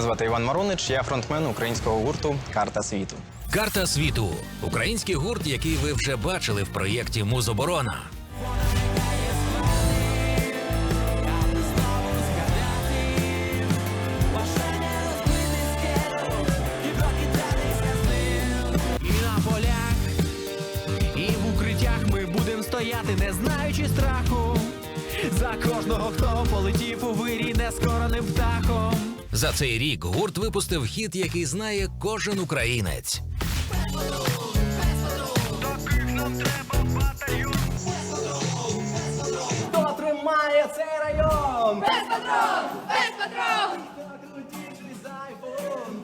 Мене звати Іван Марунич, я фронтмен українського гурту Карта світу. Карта світу український гурт, який ви вже бачили в проєкті Музоборона. І на полях, і в укриттях ми будем стояти, не знаючи страху. За кожного, хто полетів у вирій нескороним птахом. За цей рік гурт випустив хіт, який знає кожен українець. Хто тримає цей район? Без патрон! Без патрон!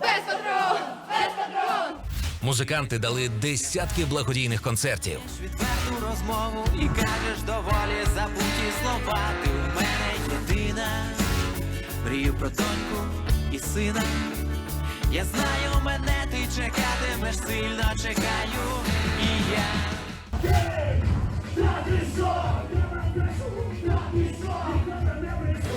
Без патрон! Без патрон! Музиканти дали десятки благодійних концертів. Відверту розмову і кажеш доволі забуті слова. Ти у мене єдина. Мрію про доньку і сина. Я знаю, мене ти чекатимеш, сильно чекаю. І я.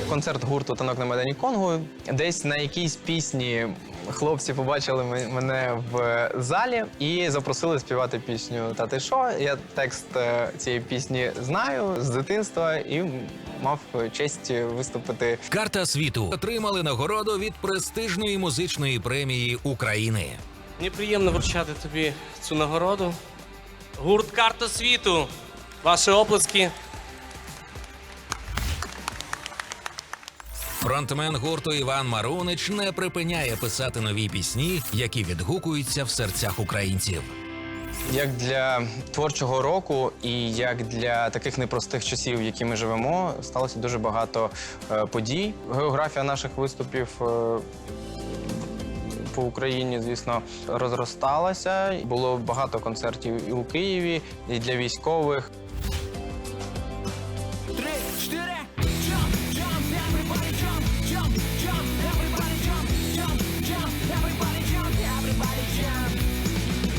Концерт гурту Танок на Майдані Конгу. Десь на якійсь пісні хлопці побачили мене в залі і запросили співати пісню Та ти що? Я текст е, цієї пісні знаю з дитинства і мав честь виступити Карта світу отримали нагороду від престижної музичної премії України. Мені приємно вручати тобі цю нагороду. Гурт Карта світу. Ваші оплески. Фронтмен гурту Іван Марунич не припиняє писати нові пісні, які відгукуються в серцях українців. Як для творчого року і як для таких непростих часів, які ми живемо, сталося дуже багато е, подій. Географія наших виступів. е, по Україні, звісно, розросталася. Було багато концертів і у Києві, і для військових. Три, чотири,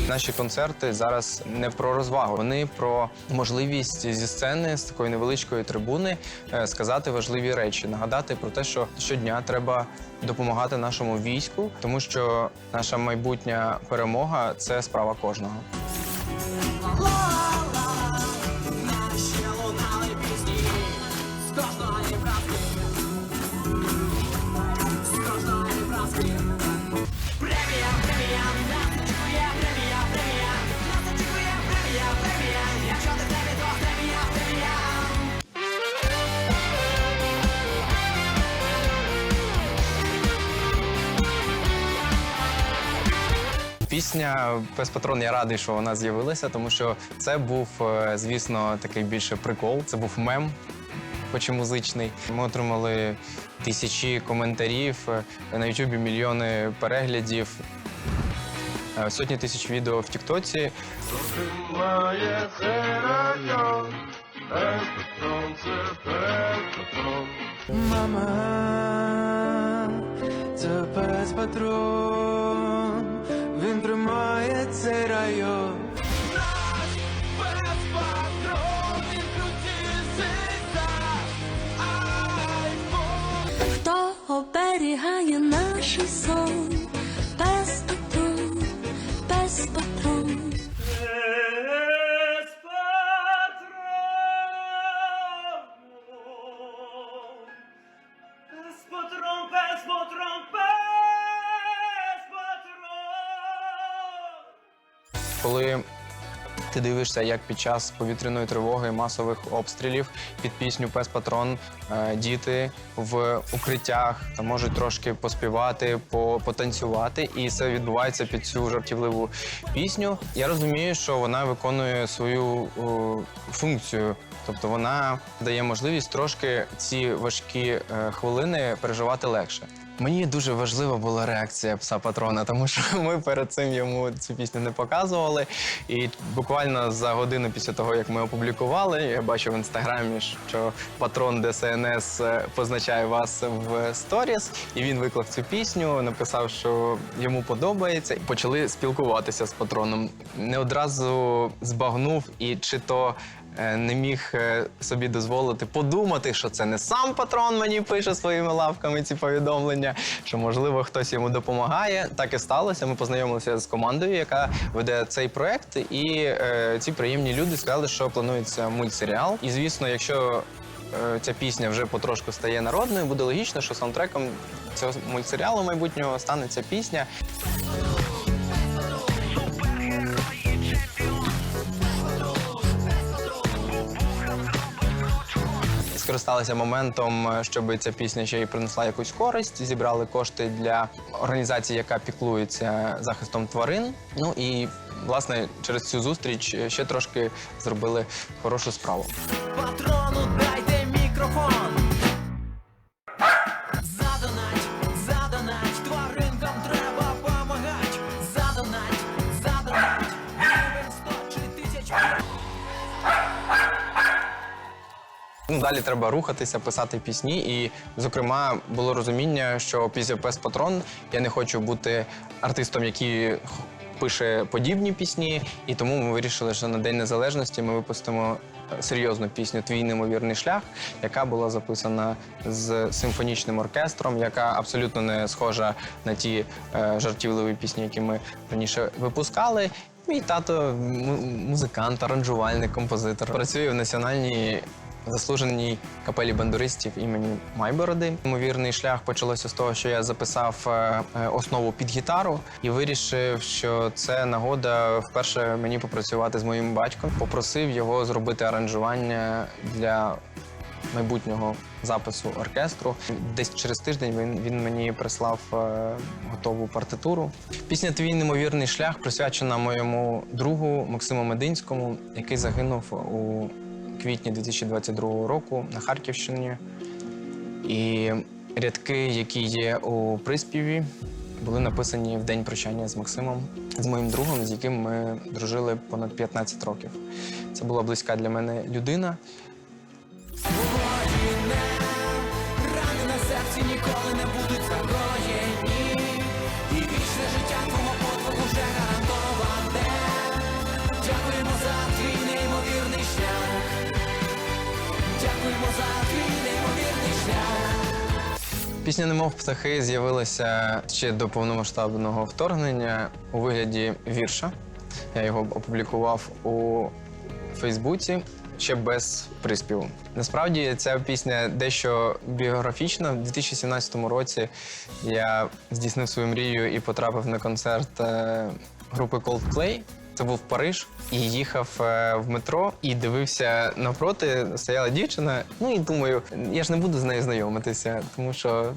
Наші концерти зараз не про розвагу, вони про можливість зі сцени з такої невеличкої трибуни е, сказати важливі речі, нагадати про те, що щодня треба допомагати нашому війську, тому що наша майбутня перемога це справа кожного. Пісня без патрон я радий, що вона з'явилася, тому що це був, е, звісно, такий більше прикол. Це був мем, хоч і музичний. Ми отримали тисячі коментарів е, на Ютубі мільйони переглядів. е, сотні тисяч відео в Тіктоці. Мама, це пес патрон, Коли ти дивишся, як під час повітряної тривоги, масових обстрілів під пісню Пес Патрон е, діти в укриттях та можуть трошки поспівати, потанцювати, і це відбувається під цю жартівливу пісню. Я розумію, що вона виконує свою о, функцію. Тобто вона дає можливість трошки ці важкі е, хвилини переживати легше. Мені дуже важлива була реакція пса патрона, тому що ми перед цим йому цю пісню не показували. І буквально за годину після того, як ми опублікували, я бачив в інстаграмі, що патрон ДСНС е, позначає вас в сторіс, і він виклав цю пісню, написав, що йому подобається, почали спілкуватися з патроном. Не одразу збагнув і чи то. Е, Не міг е, собі дозволити подумати, що це не сам патрон мені пише своїми лавками ці повідомлення, що можливо хтось йому допомагає. Так і сталося. Ми познайомилися з командою, яка веде цей проект, і е, ці приємні люди сказали, що планується мультсеріал. І звісно, якщо е, ця пісня вже потрошку стає народною, буде логічно, що саундтреком цього мультсеріалу майбутнього стане ця пісня. Скористалися моментом, е, щоб ця пісня ще й принесла якусь користь. Зібрали кошти для організації, яка піклується захистом тварин. Ну і власне через цю зустріч ще трошки зробили хорошу справу. Патрону далі треба рухатися, писати пісні. І, зокрема, було розуміння, що після Пес Патрон я не хочу бути артистом, який пише подібні пісні. І тому ми вирішили, що на День Незалежності ми випустимо е, серйозну пісню Твій неймовірний шлях, яка була записана з симфонічним оркестром, яка абсолютно не схожа на ті е, жартівливі пісні, які ми раніше випускали. Мій тато музикант, аранжувальник, композитор. Працює в національній заслуженій капелі бандуристів імені Майбороди. Ймовірний шлях почалося з того, що я записав е, е, основу під гітару і вирішив, що це нагода вперше мені попрацювати з моїм батьком. Попросив його зробити аранжування для майбутнього запису оркестру. Десь через тиждень він, він мені прислав е, готову партитуру. Пісня Твій неймовірний шлях присвячена моєму другу Максиму Мединському, який загинув у квітні 2022 року на Харківщині. І рядки, які є у приспіві, були написані в день прощання з Максимом, з моїм другом, з яким ми дружили понад 15 років. Це була близька для мене людина. Рани на серці ніколи не будуть загоєні. Пісня Немов птахи з'явилася ще до повномасштабного вторгнення у вигляді вірша. Я його опублікував у Фейсбуці ще без приспіву. Насправді ця пісня дещо біографічна. У 2017 році я здійснив свою мрію і потрапив на концерт е, групи Coldplay. Це був Париж і їхав е, в метро і дивився навпроти, стояла дівчина. Ну і думаю, я ж не буду з нею знайомитися, тому що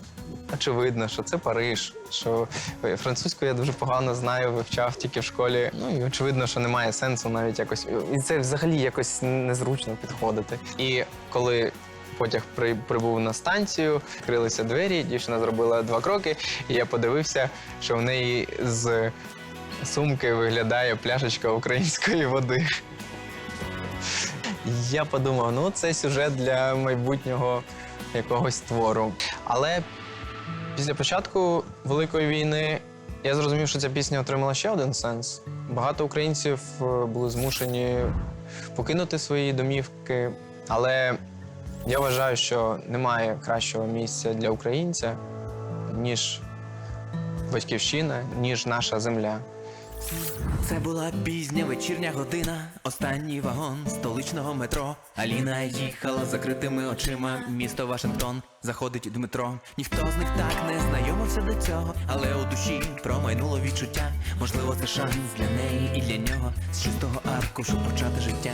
очевидно, що це Париж, що е, французьку я дуже погано знаю, вивчав тільки в школі. Ну і очевидно, що немає сенсу навіть якось. І це взагалі якось незручно підходити. І коли Потяг при, прибув на станцію, відкрилися двері, дівчина зробила два кроки, і я подивився, що в неї з сумки виглядає пляшечка української води. Я подумав, ну це сюжет для майбутнього якогось твору. Але після початку Великої війни я зрозумів, що ця пісня отримала ще один сенс. Багато українців е, були змушені покинути свої домівки, але я вважаю, що немає кращого місця для українця, ніж батьківщина, ніж наша земля. Це була пізня вечірня година, останній вагон столичного метро. Аліна їхала закритими очима. Місто Вашингтон заходить Дмитро. Ніхто з них так не знайомився до цього, але у душі промайнуло відчуття. Можливо, це шанс для неї і для нього з чистого аркушу почати життя.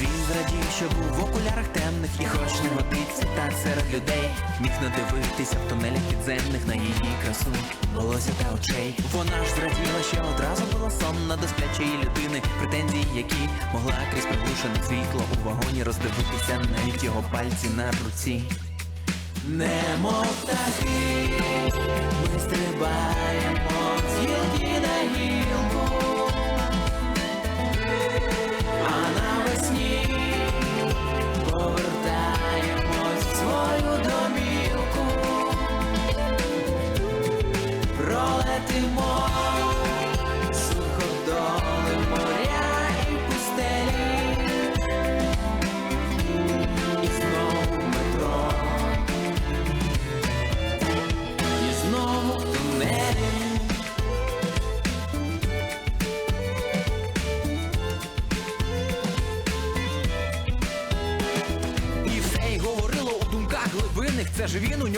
Він зрадів, що був в окулярах темних і хоч не годиться так серед людей. Міг надивитися в тунелях підземних на її красу, волосся та очей. Вона ж зраділа, що одразу була сонна до людини. Претензії, які могла крізь приглушене світло у вагоні роздивитися навіть його пальці на руці. Немов птахи, ми стрибаємо з гілки на гілку, а навесні повертаємось в свою домівку, пролетимо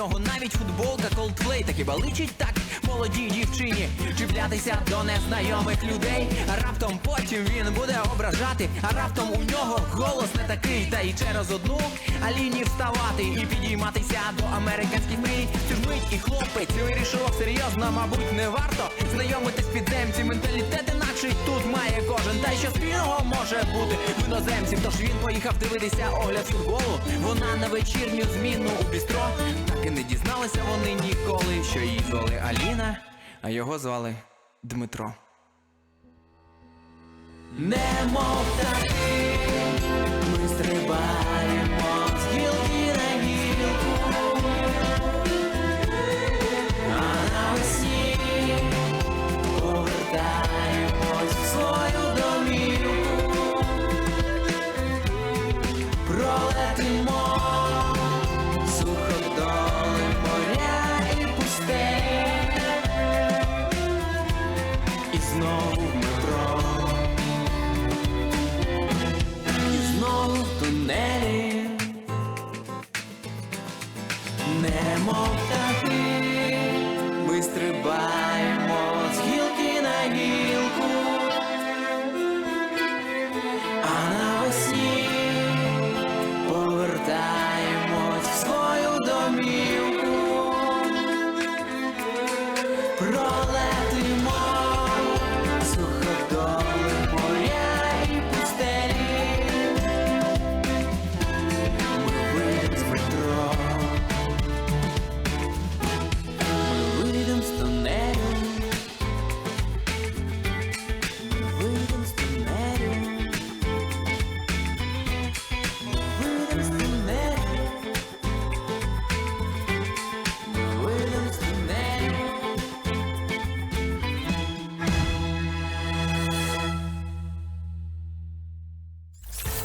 нього навіть футболка Coldplay Так і баличить так. Молодій дівчині Чіплятися до незнайомих людей. А раптом потім він буде ображати А раптом у нього голос не такий Та й через одну Аліні вставати І підійматися до американських мрій. Цю ж мить і хлопець серйозно Мабуть не варто знайомитись підземці. Менталітет інакший тут має кожен. Та й що спільного може бути в іноземців? Тож він поїхав дивитися огляд футболу. Вона на вечірню зміну у бістро. Так і не дізналися вони ніколи Що її звали Аліна, а його звали Дмитро. Немов птахи, ми стрибаємо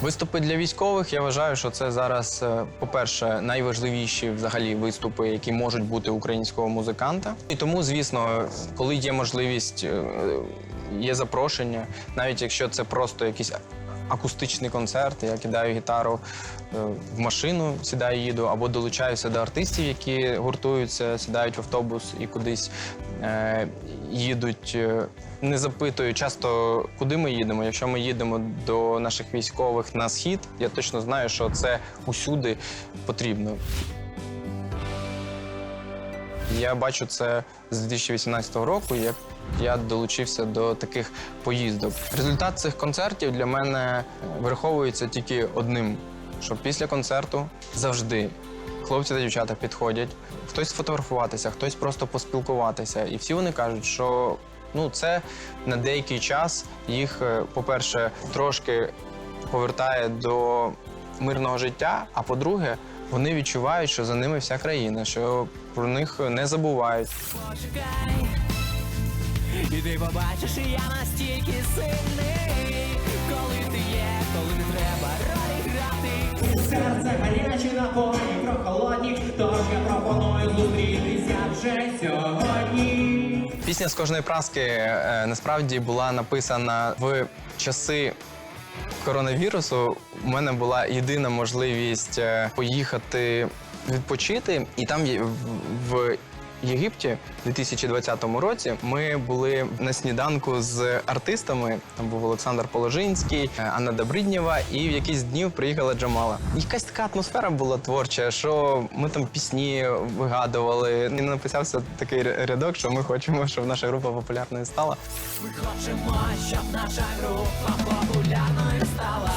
Виступи для військових я вважаю, що це зараз, е, по-перше, найважливіші взагалі виступи, які можуть бути українського музиканта. І тому, звісно, коли є можливість, е, є запрошення, навіть якщо це просто якийсь акустичний концерт, я кидаю гітару е, в машину, сідаю, їду, або долучаюся до артистів, які гуртуються, сідають в автобус і кудись їдуть. е, Не запитую часто, куди ми їдемо. Якщо ми їдемо до наших військових на схід, я точно знаю, що це усюди потрібно. Я бачу це з 2018 року, як я долучився до таких поїздок. Результат цих концертів для мене враховується тільки одним: що після концерту завжди хлопці та дівчата підходять, хтось сфотографуватися, хтось просто поспілкуватися. І всі вони кажуть, що Ну, це на деякий час їх, е, по-перше, трошки повертає до мирного життя. А по-друге, вони відчувають, що за ними вся країна, що про них не забувають. І ти побачиш, я настільки сильний, Серце гаряче напої прохолодні, тож я пропоную зустрітися вже сьогодні. Пісня з кожної праски е, насправді була написана в часи коронавірусу. У мене була єдина можливість е, поїхати відпочити, і там в Єгипті у 2020 році ми були на сніданку з артистами. Там був Олександр Положинський, е, Анна Добриднєва, і в якийсь днів приїхала Джамала. Якась така атмосфера була творча, що ми там пісні вигадували. І написався такий рядок, що ми хочемо, щоб наша група популярною стала. Ми хочемо, щоб наша група популярною стала.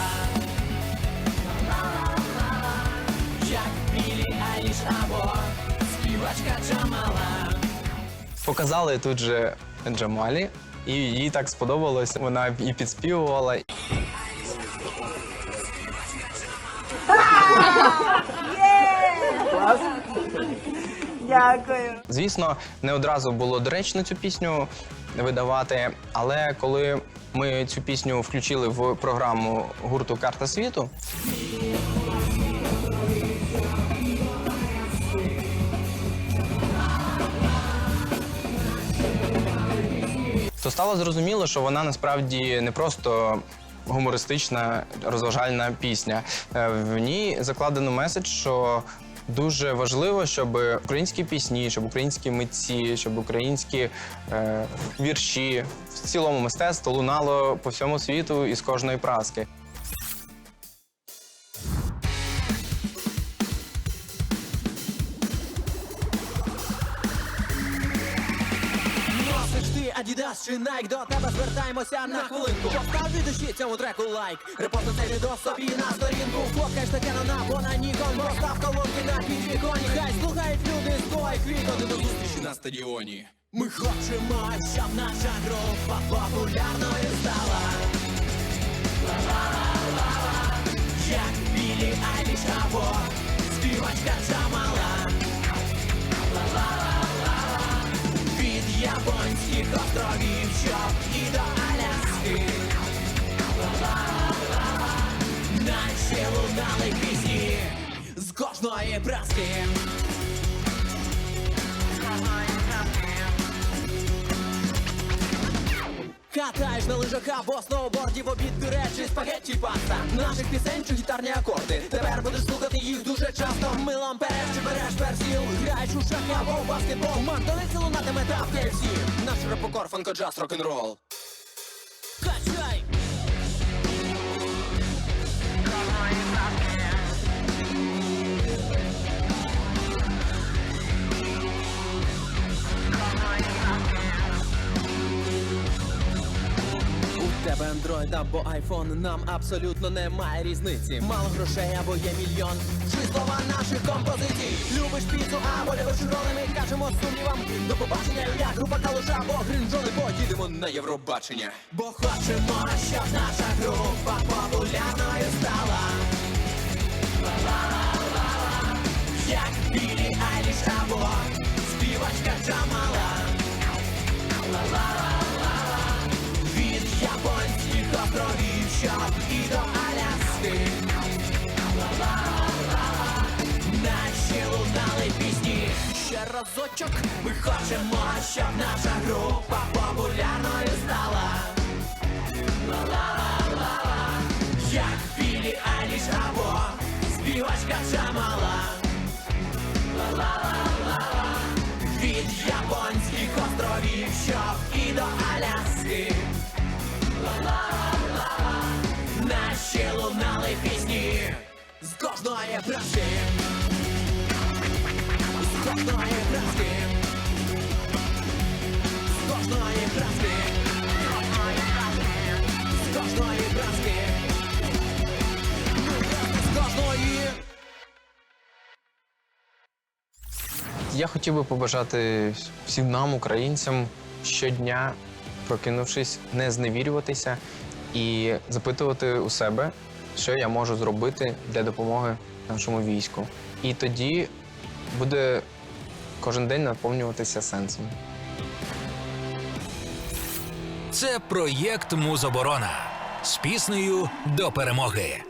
Як Білі Айліш або співачка Джамала. Показали тут же Джамалі, і їй так сподобалось. Вона і підспівувала. Дякую. Звісно, не одразу було доречно цю пісню видавати, але коли ми цю пісню включили в програму гурту Карта світу. Стало зрозуміло, що вона насправді не просто гумористична розважальна пісня. Е, В ній закладено меседж, що дуже важливо, щоб українські пісні, щоб українські митці, щоб українські е, вірші в цілому мистецтво лунало по всьому світу і з кожної праски. Чи Nike, до тебе звертаємося на хвилинку. Постав душі цьому треку лайк. Репостни цей відео собі на сторінку. Фоткаєш таке на або на Nikon. Постав колонки на підвіконі. Хай слухають люди з твоїх вікон. До зустрічі на стадіоні. Ми хочемо, щоб наша група популярною стала. Ла-ла-ла-ла-ла. Як Білі Айліш або співачка Джамала. Японських островів, щоб і до Аляски. Наші лунали пісні з кожної праски. Катаєш на лижах або сноуборді в обід пюре чи спагетті паста. Наших пісень чи гітарні акорди. Тепер будеш слухати їх дуже часто. Милом береш чи береш персіл. Граєш у шахи або в баскетбол. Макдональдс лунатиме та в KFC Наш репокор, фанко, джаз, рок-н-рол тебе андроїд або айфон, нам абсолютно немає різниці. Мало грошей або є мільйон. Чи слова наших композицій. Любиш піцу або любиш роли, ми кажемо сумнівам. До побачення, як група калуша або гринджоли, поїдемо на Євробачення. Бо хочемо, щоб наша група популярною стала. Як Білі Айліш або співачка Джамала. Японських островів, і до Аляски. Наші лунали пісні. Ще разочок. Ми хочемо, щоб наша група популярною кожної праски. З кожної праски. З кожної праски. З кожної кожної. Я хотів би побажати всім нам, українцям, щодня прокинувшись, не зневірюватися і запитувати у себе, що я можу зробити для допомоги нашому війську. І тоді буде кожен день наповнюватися сенсом. Це проєкт Музоборона з піснею до перемоги.